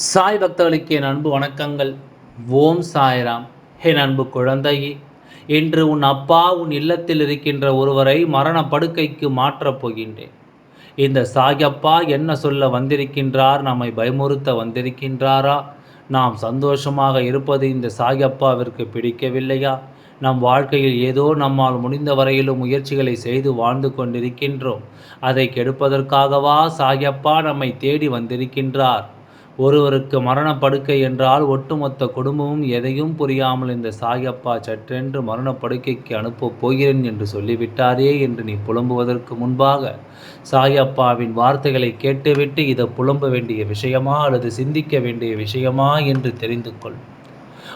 சாய் பக்தர்களுக்கு என் அன்பு வணக்கங்கள். ஓம் சாய்ராம். என் அன்பு குழந்தையே இன்று உன் அப்பா உன் இல்லத்தில் இருக்கின்ற ஒருவரை மரண படுக்கைக்கு மாற்றப் போகின்றேன். இந்த சாயப்பா என்ன சொல்ல வந்திருக்கின்றார்? நம்மை பயமுறுத்த வந்திருக்கின்றாரா? நாம் சந்தோஷமாக இருப்பது இந்த சாயப்பாவிற்கு பிடிக்கவில்லையா? நம் வாழ்க்கையில் ஏதோ நம்மால் முடிந்த வரையிலும் முயற்சிகளை செய்து வாழ்ந்து கொண்டிருக்கின்றோம். அதை கெடுப்பதற்காகவா சாயப்பா நம்மை தேடி வந்திருக்கின்றார்? ஒருவருக்கு மரணப்படுக்கை என்றால் ஒட்டுமொத்த குடும்பமும் எதையும் புரியாமல் இந்த சாயப்பா சற்றென்று மரணப்படுக்கைக்கு அனுப்பப் போகிறேன் என்று சொல்லிவிட்டாரே என்று நீ புலம்புவதற்கு முன்பாக சாயப்பாவின் வார்த்தைகளை கேட்டுவிட்டு இதை புலம்ப வேண்டிய விஷயமா அல்லது சிந்திக்க வேண்டிய விஷயமா என்று தெரிந்து கொள்.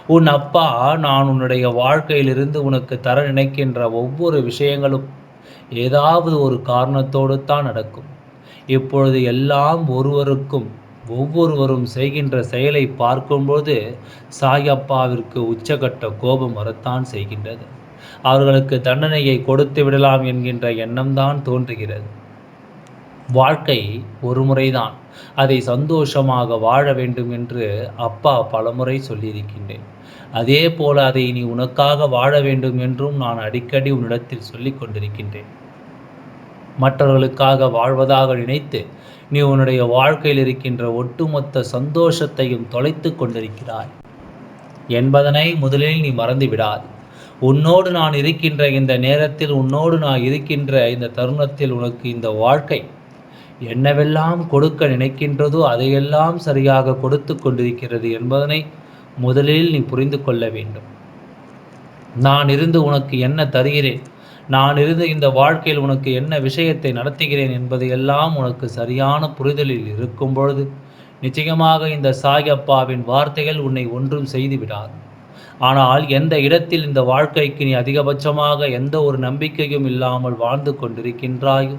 உன் அப்பா நான் உன்னுடைய வாழ்க்கையிலிருந்து உனக்கு தர நினைக்கின்ற ஒவ்வொரு விஷயங்களும் ஏதாவது ஒரு காரணத்தோடு தான் நடக்கும். இப்பொழுது எல்லாம் ஒருவருக்கும் ஒவ்வொருவரும் செய்கின்ற செயலை பார்க்கும்போது சாயப்பாவிற்கு உச்சகட்ட கோபம் வரத்தான் செய்கின்றது. அவர்களுக்கு தண்டனையை கொடுத்து விடலாம் என்கின்ற எண்ணம்தான் தோன்றுகிறது. வாழ்க்கை ஒரு முறைதான் அதை சந்தோஷமாக வாழ வேண்டும் என்று அப்பா பலமுறை சொல்லியிருக்கின்றேன். அதே போல அதை நீ உனக்காக வாழ வேண்டும் என்றும் நான் அடிக்கடி உன்னிடத்தில் சொல்லிக் கொண்டிருக்கின்றேன் மற்றவர்களுக்காக வாழ்வதாக நினைத்து நீ உன்னுடைய வாழ்க்கையில் இருக்கின்ற ஒட்டுமொத்த சந்தோஷத்தையும் தொலைத்து கொண்டிருக்கிறாய். என்பதனை முதலில் நீ மறந்து விடாது உன்னோடு நான் இருக்கின்ற இந்த நேரத்தில் உன்னோடு நான் இருக்கின்ற இந்த தருணத்தில் உனக்கு இந்த வாழ்க்கை என்னவெல்லாம் கொடுக்க நினைக்கின்றதோ அதையெல்லாம் சரியாக கொடுத்து கொண்டிருக்கிறது என்பதனை முதலில் நீ புரிந்து கொள்ள வேண்டும். நான் இருந்து உனக்கு என்ன தருகிறேன்? நான் இருந்து இந்த வாழ்க்கையில் உனக்கு என்ன விஷயத்தை நடத்துகிறேன் என்பதையெல்லாம் உனக்கு சரியான புரிதலில் இருக்கும் பொழுது நிச்சயமாக இந்த சாயப்பாவின் வார்த்தைகள் உன்னை ஒன்றும் செய்துவிடாது. ஆனால் எந்த இடத்தில் இந்த வாழ்க்கைக்கு நீ அதிகபட்சமாக எந்த ஒரு நம்பிக்கையும் இல்லாமல் வாழ்ந்து கொண்டிருக்கின்றாயோ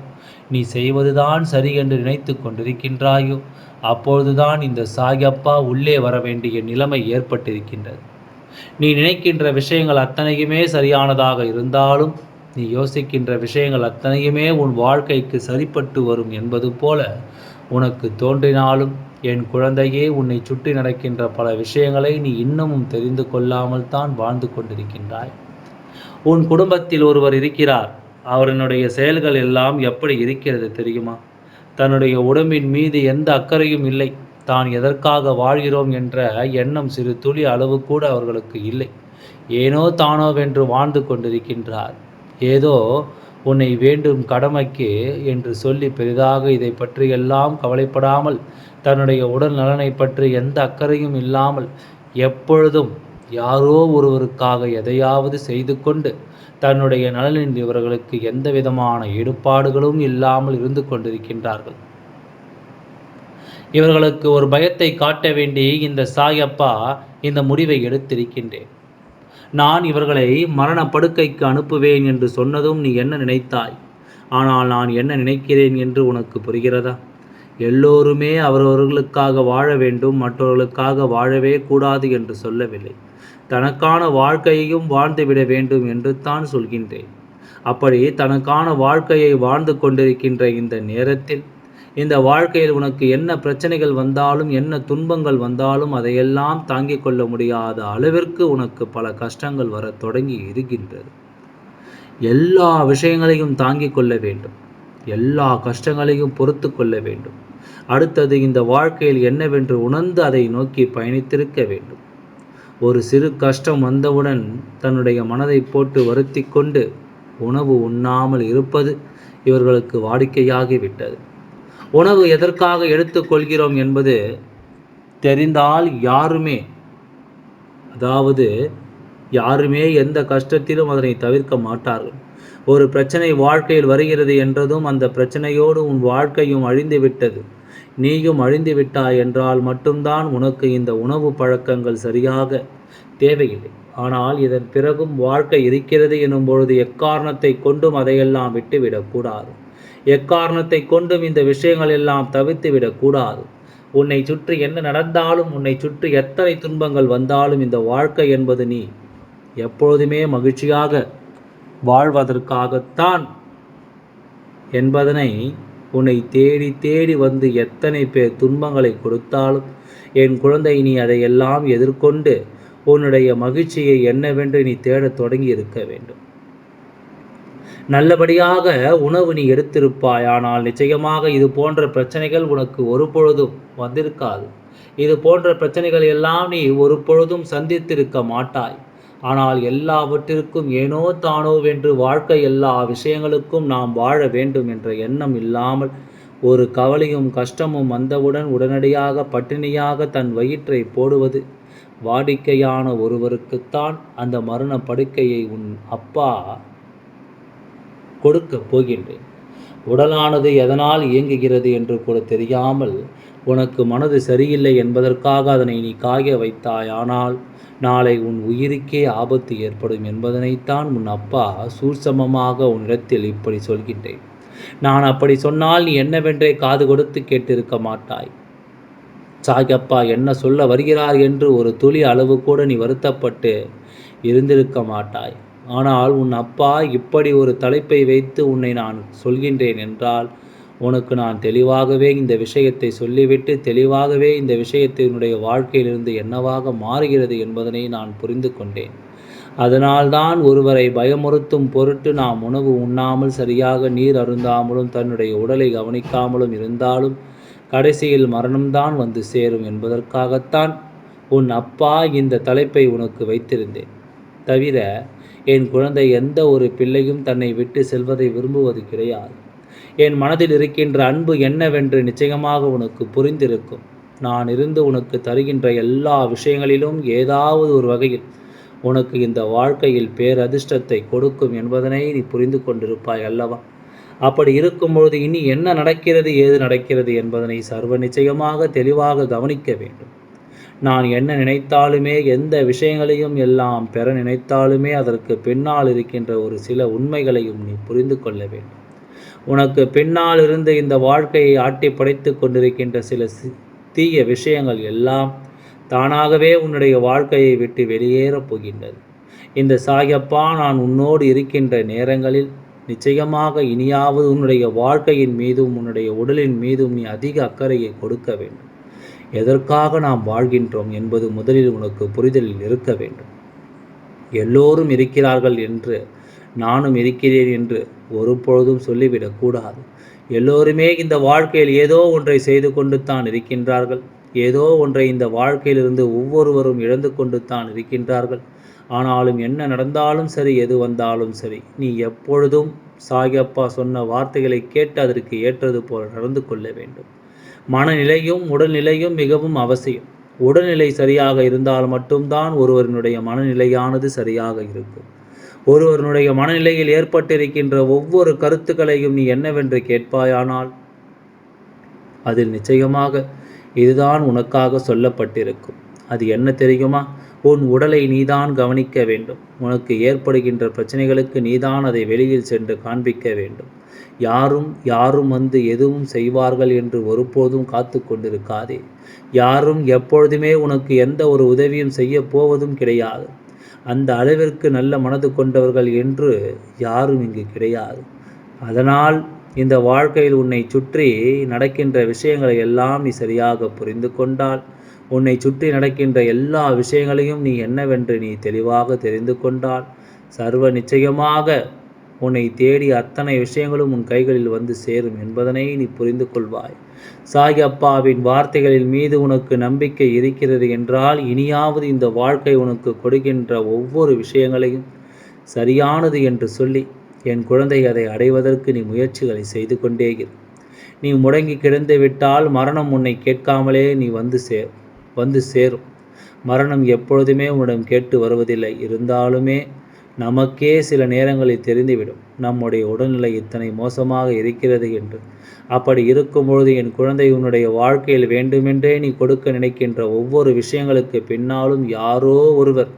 நீ செய்வதுதான் சரி என்று நினைத்து கொண்டிருக்கின்றாயோ அப்பொழுதுதான் இந்த சாயப்பா உள்ளே வர வேண்டிய நிலைமை ஏற்பட்டிருக்கின்றது. நீ நினைக்கின்ற விஷயங்கள் அத்தனையுமே சரியானதாக இருந்தாலும் நீ யோசிக்கின்ற விஷயங்கள் அத்தனையுமே உன் வாழ்க்கைக்கு சரிப்பட்டு வரும் என்பது போல உனக்கு தோன்றினாலும் என் குழந்தையே உன்னை சுற்றி நடக்கின்ற பல விஷயங்களை நீ இன்னமும் தெரிந்து கொள்ளாமல் தான் வாழ்ந்து கொண்டிருக்கின்றாய். உன் குடும்பத்தில் ஒருவர் இருக்கிறார். அவரனுடைய செயல்கள் எல்லாம் எப்படி இருக்கிறது தெரியுமா? தன்னுடைய உடம்பின் மீது எந்த அக்கறையும் இல்லை. தான் எதற்காக வாழ்கிறோம் என்ற எண்ணம் சிறு துளி அளவு கூட அவர்களுக்கு இல்லை. ஏனோ தானோ வென்று வாழ்ந்து கொண்டிருக்கின்றார். ஏதோ உன்னை வேண்டும் கடமைக்கு என்று சொல்லி பெரிதாக இதை பற்றியெல்லாம் கவலைப்படாமல் தன்னுடைய உடல் நலனை பற்றி எந்த அக்கறையும் இல்லாமல் எப்பொழுதும் யாரோ ஒருவருக்காக எதையாவது செய்து கொண்டு தன்னுடைய நலனில் இவர்களுக்கு எந்த விதமான ஈடுபாடுகளும் இல்லாமல் இருந்து கொண்டிருக்கின்றார்கள். இவர்களுக்கு ஒரு பயத்தை காட்ட வேண்டி இந்த சாயப்பா இந்த முடிவை எடுத்திருக்கின்றேன். நான் இவர்களை மரண படுக்கைக்கு அனுப்புவேன் என்று சொன்னதும் நீ என்ன நினைத்தாய்? ஆனால் நான் என்ன நினைக்கிறேன் என்று உனக்கு புரிகிறதா? எல்லோருமே அவரவர்களுக்காக வாழ வேண்டும் மற்றவர்களுக்காக வாழவே கூடாது என்று சொல்லவில்லை. தனக்கான வாழ்க்கையையும் வாழ்ந்துவிட வேண்டும் என்று தான் சொல்கின்றேன். அப்படி தனக்கான வாழ்க்கையை வாழ்ந்து கொண்டிருக்கின்ற இந்த நேரத்தில் இந்த வாழ்க்கையில் உனக்கு என்ன பிரச்சனைகள் வந்தாலும் என்ன துன்பங்கள் வந்தாலும் அதையெல்லாம் தாங்கிக் கொள்ள முடியாத அளவிற்கு உனக்கு பல கஷ்டங்கள் வர தொடங்கி இருக்கின்றது. எல்லா விஷயங்களையும் தாங்கிக் கொள்ள வேண்டும். எல்லா கஷ்டங்களையும் பொறுத்து கொள்ள வேண்டும். அடுத்தது இந்த வாழ்க்கையில் என்னவென்று உணர்ந்து அதை நோக்கி பயணித்திருக்க வேண்டும். ஒரு சிறு கஷ்டம் வந்தவுடன் தன்னுடைய மனதை போட்டு வருத்தி கொண்டு உணவு உண்ணாமல் இருப்பது இவர்களுக்கு வாடிக்கையாகிவிட்டது. உணவு எதற்காக எடுத்துக்கொள்கிறோம் என்பது தெரிந்தால் யாருமே அதாவது யாருமே எந்த கஷ்டத்திலும் அதனை தவிர்க்க மாட்டார்கள். ஒரு பிரச்சனை வாழ்க்கையில் வருகிறது என்றதும் அந்த பிரச்சனையோடு உன் வாழ்க்கையும் அழிந்து விட்டது. நீயும் அழிந்து விட்டாய் என்றால் மட்டும்தான் உனக்கு இந்த உணவு பழக்கங்கள் சரியாக தேவையில்லை. ஆனால் இதன் பிறகும் வாழ்க்கை இருக்கிறது எனும் பொழுது எக்காரணத்தை கொண்டும் அதையெல்லாம் விட்டுவிடக்கூடாது எக்காரணத்தை கொண்டும் இந்த விஷயங்கள் எல்லாம் தவிர்த்து விடக்கூடாது உன்னை சுற்றி என்ன நடந்தாலும் உன்னை சுற்றி எத்தனை துன்பங்கள் வந்தாலும் இந்த வாழ்க்கை என்பது நீ எப்பொழுதுமே மகிழ்ச்சியாக வாழ்வதற்காகத்தான் என்பதனை உன்னை தேடி தேடி வந்து எத்தனை பேர் துன்பங்களை கொடுத்தாலும் என் குழந்தை நீ அதையெல்லாம் எதிர்கொண்டு உன்னுடைய மகிழ்ச்சியை என்னவென்று நீ தேடத் தொடங்கி இருக்க வேண்டும். நல்லபடியாக உணவு நீ எடுத்திருப்பாய். ஆனால் நிச்சயமாக இது போன்ற பிரச்சனைகள் உனக்கு ஒரு பொழுதும் வந்திருக்காது. இது போன்ற பிரச்சனைகள் எல்லாம் நீ ஒரு பொழுதும் சந்தித்திருக்க மாட்டாய். ஆனால் எல்லாவற்றிற்கும் ஏனோ தானோ வென்று வாழ்க்கை எல்லா விஷயங்களுக்கும் நாம் வாழ வேண்டும் என்ற எண்ணம் இல்லாமல் ஒரு கவலையும் கஷ்டமும் வந்தவுடன் உடனடியாக பட்டினியாக தன் வயிற்றை போடுவது வாடிக்கையான ஒருவருக்குத்தான் அந்த மரண படுக்கையை உன் அப்பா கொடுக்கப் போகின்றேன். உடலானது எதனால் இயங்குகிறது என்று கூட தெரியாமல் உனக்கு மனது சரியில்லை என்பதற்காக அதனை நீ காய வைத்தாய் ஆனால் நாளை உன் உயிருக்கே ஆபத்து ஏற்படும் என்பதனைத்தான் உன் அப்பா சூட்சமமாக உன்னிடத்தில் இப்படி சொல்கின்றேன். நான் அப்படி சொன்னால் நீ என்னவென்றே காது கொடுத்து கேட்டிருக்க மாட்டாய். சாகப்பா என்ன சொல்ல வருகிறார் என்று ஒரு துளி அளவு கூட நீ வருத்தப்பட்டு இருந்திருக்க மாட்டாய். ஆனால் உன் அப்பா இப்படி ஒரு தலைப்பை வைத்து உன்னை நான் சொல்கின்றேன் என்றால் உனக்கு நான் தெளிவாகவே இந்த விஷயத்தை சொல்லிவிட்டு தெளிவாகவே இந்த விஷயத்தினுடைய வாழ்க்கையிலிருந்து என்னவாக மாறுகிறது என்பதனை நான் புரிந்து கொண்டேன். அதனால்தான் ஒருவரை பயமுறுத்தும் பொருட்டு நாம் உணவு உண்ணாமல் சரியாக நீர் அருந்தாமலும் தன்னுடைய உடலை கவனிக்காமலும் இருந்தாலும் கடைசியில் மரணம்தான் வந்து சேரும் என்பதற்காகத்தான் உன் அப்பா இந்த தலைப்பை உனக்கு வைத்திருந்தேன். தவிர என் குழந்தை எந்த ஒரு பிள்ளையும் தன்னை விட்டு செல்வதை விரும்புவது கிடையாது. என் மனதில் இருக்கின்ற அன்பு என்னவென்று நிச்சயமாக உனக்கு புரிந்திருக்கும். நான் இருந்து உனக்கு தருகின்ற எல்லா விஷயங்களிலும் ஏதாவது ஒரு வகையில் உனக்கு இந்த வாழ்க்கையில் பேரதிர்ஷ்டத்தை கொடுக்கும் என்பதனை நீ புரிந்து கொண்டிருப்பாய் அல்லவா? அப்படி இருக்கும்பொழுது இனி என்ன நடக்கிறது ஏது நடக்கிறது என்பதனை சர்வ நிச்சயமாக தெளிவாக கவனிக்க வேண்டும். நான் என்ன நினைத்தாலுமே எந்த விஷயங்களையும் எல்லாம் பெற நினைத்தாலுமே அதற்கு பின்னால் இருக்கின்ற ஒரு சில உண்மைகளையும் நீ புரிந்து கொள்ள வேண்டும். உனக்கு பின்னால் இருந்து இந்த வாழ்க்கையை ஆட்டி படைத்து கொண்டிருக்கின்ற சில தீய விஷயங்கள் எல்லாம் தானாகவே உன்னுடைய வாழ்க்கையை விட்டு வெளியேறப் போகின்றது இந்த சாயப்பா நான் உன்னோடு இருக்கின்ற நேரங்களில் நிச்சயமாக இனியாவது உன்னுடைய வாழ்க்கையின் மீதும் உன்னுடைய உடலின் மீதும் நீ அதிக அக்கறையை கொடுக்க வேண்டும். எதற்காக நாம் வாழ்கின்றோம் என்பது முதலில் உனக்கு புரிதலில் இருக்க வேண்டும். எல்லோரும் இருக்கிறார்கள் என்று நானும் இருக்கிறேன் என்று ஒரு பொழுதும் சொல்லிவிடக்கூடாது எல்லோருமே இந்த வாழ்க்கையில் ஏதோ ஒன்றை செய்து கொண்டு தான் இருக்கின்றார்கள். ஏதோ ஒன்றை இந்த வாழ்க்கையிலிருந்து ஒவ்வொருவரும் இழந்து கொண்டு தான் இருக்கின்றார்கள். ஆனாலும் என்ன நடந்தாலும் சரி எது வந்தாலும் சரி நீ எப்பொழுதும் சாயப்பா சொன்ன வார்த்தைகளை கேட்டு அதற்கு ஏற்றது போல நடந்து கொள்ள வேண்டும். மனநிலையும் உடல்நிலையும் மிகவும் அவசியம். உடல்நிலை சரியாக இருந்தால் மட்டும்தான் ஒருவரினுடைய மனநிலையானது சரியாக இருக்கும். ஒருவருடைய மனநிலையில் ஏற்பட்டிருக்கின்ற ஒவ்வொரு கருத்துக்களையும் நீ என்னவென்று கேட்பாயானால் அதில் நிச்சயமாக இதுதான் உனக்காக சொல்லப்பட்டிருக்கும். அது என்ன தெரியுமா? உன் உடலை நீதான் கவனிக்க வேண்டும். உனக்கு ஏற்படுகின்ற பிரச்சனைகளுக்கு நீதான் அதை வெளியில் சென்று காண்பிக்க வேண்டும். யாரும் யாரும் வந்து எதுவும் செய்வார்கள் என்று ஒருபோதும் காத்து கொண்டிருக்காதே. யாரும் எப்பொழுதுமே உனக்கு எந்த ஒரு உதவியும் செய்ய போவதும் கிடையாது. அந்த அளவிற்கு நல்ல மனது கொண்டவர்கள் என்று யாரும் இங்கு கிடையாது. அதனால் இந்த வாழ்க்கையில் உன்னை சுற்றி நடக்கின்ற விஷயங்களை எல்லாம் நீ சரியாக புரிந்து கொண்டால் உன்னை சுற்றி நடக்கின்ற எல்லா விஷயங்களையும் நீ என்னவென்று நீ தெளிவாக தெரிந்து கொண்டால் சர்வ நிச்சயமாக உன்னை தேடி அத்தனை விஷயங்களும் உன் கைகளில் வந்து சேரும் என்பதனை நீ புரிந்து கொள்வாய். சாய் அப்பாவின் வார்த்தைகளின் மீது உனக்கு நம்பிக்கை இருக்கிறது என்றால் இனியாவது இந்த வாழ்க்கை உனக்கு கொடுக்கின்ற ஒவ்வொரு விஷயங்களையும் சரியானது என்று சொல்லி என் குழந்தை அதை அடைவதற்கு நீ முயற்சிகளை செய்து கொண்டே இரு. நீ முடங்கி கிடந்து விட்டால் மரணம் உன்னை கேட்காமலே நீ வந்து சேர் வந்து சேரும். மரணம் எப்பொழுதுமே உன்னிடம் கேட்டு வருவதில்லை. இருந்தாலுமே நமக்கே சில நேரங்களில் தெரிந்துவிடும். நம்முடைய உடல்நிலை இத்தனை மோசமாக இருக்கிறது என்று. அப்படி இருக்கும்பொழுது என் குழந்தை உன்னுடைய வாழ்க்கையில் வேண்டுமென்றே நீ கொடுக்க நினைக்கின்ற ஒவ்வொரு விஷயங்களுக்கு பின்னாலும் யாரோ ஒருவர்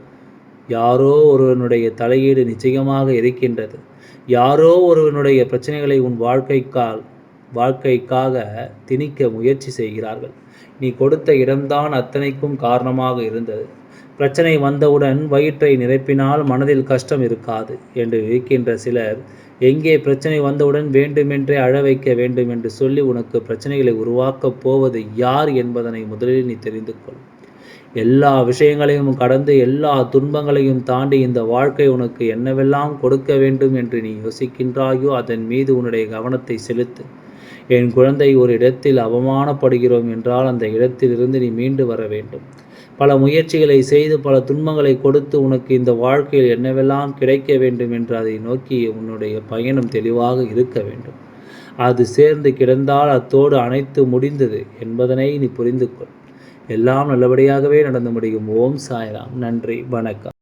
யாரோ ஒருவனுடைய தலையீடு நிச்சயமாக இருக்கின்றது. யாரோ ஒருவனுடைய பிரச்சனைகளை உன் வாழ்க்கைக்கால் வாழ்க்கைக்காக திணிக்க முயற்சி செய்கிறார்கள். நீ கொடுத்த இடம்தான் அத்தனைக்கும் காரணமாக இருந்தது. பிரச்சனை வந்தவுடன் வயிற்றை நிரப்பினால் மனதில் கஷ்டம் இருக்காது என்று இருக்கின்ற சிலர் எங்கே பிரச்சனை வந்தவுடன் வேண்டுமென்றே அழ வைக்க வேண்டும் என்று சொல்லி உனக்கு பிரச்சனைகளை உருவாக்கப் போவது யார் என்பதனை முதலில் நீ தெரிந்து கொள். எல்லா விஷயங்களையும் கடந்து எல்லா துன்பங்களையும் தாண்டி இந்த வாழ்க்கை உனக்கு என்னவெல்லாம் கொடுக்க வேண்டும் என்று நீ யோசிக்கின்றாயோ அதன் மீது உன்னுடைய கவனத்தை செலுத்து. என் குழந்தை ஒரு இடத்தில் அவமானப்படுகிறோம் என்றால் அந்த இடத்திலிருந்து நீ மீண்டு வர வேண்டும். பல முயற்சிகளை செய்து பல துன்பங்களை கொடுத்து உனக்கு இந்த வாழ்க்கையில் என்னவெல்லாம் கிடைக்க வேண்டும் என்று அதை நோக்கி உன்னுடைய பயணம் தெளிவாக இருக்க வேண்டும். அது சேர்ந்து கிடந்தால் அத்தோடு அனைத்து முடிந்தது என்பதனை நீ புரிந்து கொள் எல்லாம் நல்லபடியாகவே நடந்து முடியும். ஓம் சாய்ராம். நன்றி. வணக்கம்.